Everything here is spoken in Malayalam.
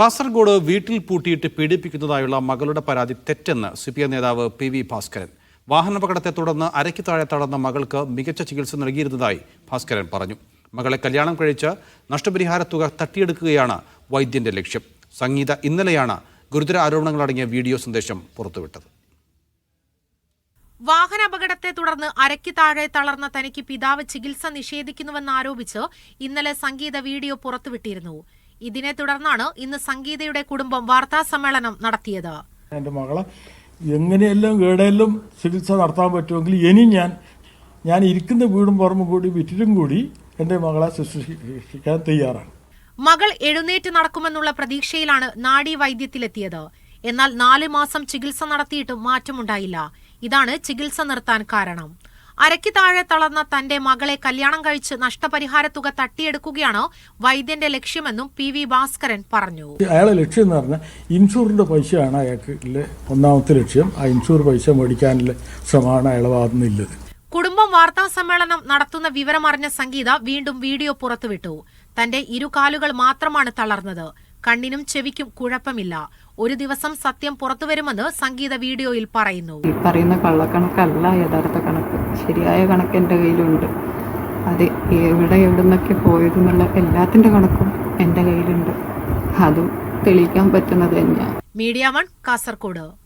കാസർഗോഡ് വീട്ടിൽ പൂട്ടിയിട്ട് പീഡിപ്പിക്കുന്നതായുള്ള മകളുടെ പരാതി തെറ്റെന്ന് സി പി ഐ നേതാവ് പി വി ഭാസ്കരൻ. വാഹനാപകടത്തെ തുടർന്ന് അരയ്ക്ക് താഴെ തളർന്ന മകൾക്ക് മികച്ച ചികിത്സ നൽകിയിരുന്നതായി ഭാസ്കരൻ പറഞ്ഞു. മകളെ കല്യാണം കഴിച്ച് നഷ്ടപരിഹാര തുക തട്ടിയെടുക്കുകയാണ് വൈദ്യന്റെ ലക്ഷ്യം. സംഗീത ഇന്നലെയാണ് ഗുരുതര ആരോപണങ്ങളടങ്ങിയ വീഡിയോ സന്ദേശം പുറത്തുവിട്ടത്. വാഹനാപകടത്തെ തുടർന്ന് അരയ്ക്ക് താഴെ തളർന്ന തനിക്ക് പിതാവ് ചികിത്സ നിഷേധിക്കുന്നുവെന്നാരോപിച്ച് ഇന്നലെ സംഗീത വീഡിയോ പുറത്തുവിട്ടിരുന്നു. ഇതിനെ തുടർന്നാണ് ഇന്ന് സംഗീതയുടെ കുടുംബം വാർത്താ സമ്മേളനം നടത്തിയത്. എന്റെ മകളെ എങ്ങനെയെല്ലാം കേടെല്ലാം ചികിത്സ നടത്താൻ പറ്റുമെങ്കിൽ ഇനി ഞാൻ ഞാൻ ഇരിക്കുന്ന വീടും പുറമും കൂടി വിറ്റിലും കൂടി എന്റെ മകളെ ശുശ്രൂഷിക്കാൻ തയ്യാറാണ്. മകൾ എഴുന്നേറ്റ് നടക്കുമെന്നുള്ള പ്രതീക്ഷയിലാണ് നാഡീ വൈദ്യത്തിലെത്തിയത്. എന്നാൽ നാല് മാസം ചികിത്സ നടത്തിയിട്ടും മാറ്റമുണ്ടായില്ല. ഇതാണ് ചികിത്സ നിർത്താൻ കാരണം. അരയ്ക്ക് താഴെ തളർന്ന തന്റെ മകളെ കല്യാണം കഴിച്ച് നഷ്ടപരിഹാര തുക തട്ടിയെടുക്കുകയാണ് വൈദ്യന്റെ ലക്ഷ്യമെന്നും പി വി ഭാസ്കരൻ പറഞ്ഞു. അയാളെ ലക്ഷ്യം എന്ന് പറഞ്ഞാൽ ഇൻഷുറിന്റെ പൈസയാണ് അയാൾക്ക് ഒന്നാമത്തെ ലക്ഷ്യം. ആ ഇൻഷുർ പൈസ മേടിക്കാനുള്ള ശ്രമമാണ് അയാളെ ഭാഗത്തു നിന്നുള്ളത് കുടുംബം വാർത്താ സമ്മേളനം നടത്തുന്ന വിവരമറിഞ്ഞ സംഗീത വീണ്ടും വീഡിയോ പുറത്തുവിട്ടു. തന്റെ ഇരു കാലുകൾ മാത്രമാണ് തളർന്നത്. കണ്ണിനും ചെവിക്കും കുഴപ്പമില്ല. ഒരു ദിവസം സത്യം പുറത്തു വരുമെന്ന് സംഗീത വീഡിയോയിൽ പറയുന്നു. ഈ പറയുന്ന കള്ളക്കണക്കല്ല യഥാർത്ഥ കണക്ക്. ശരിയായ കണക്ക് എന്റെ കയ്യിലുണ്ട്. അത് എവിടെ എവിടെ നിന്നൊക്കെ പോയതെന്നുള്ള എല്ലാത്തിന്റെ കണക്കും എന്റെ കയ്യിലുണ്ട്. അതും തെളിയിക്കാൻ പറ്റുന്നത് തന്നെയാണ് മീഡിയ വൺ കാസർകോട്.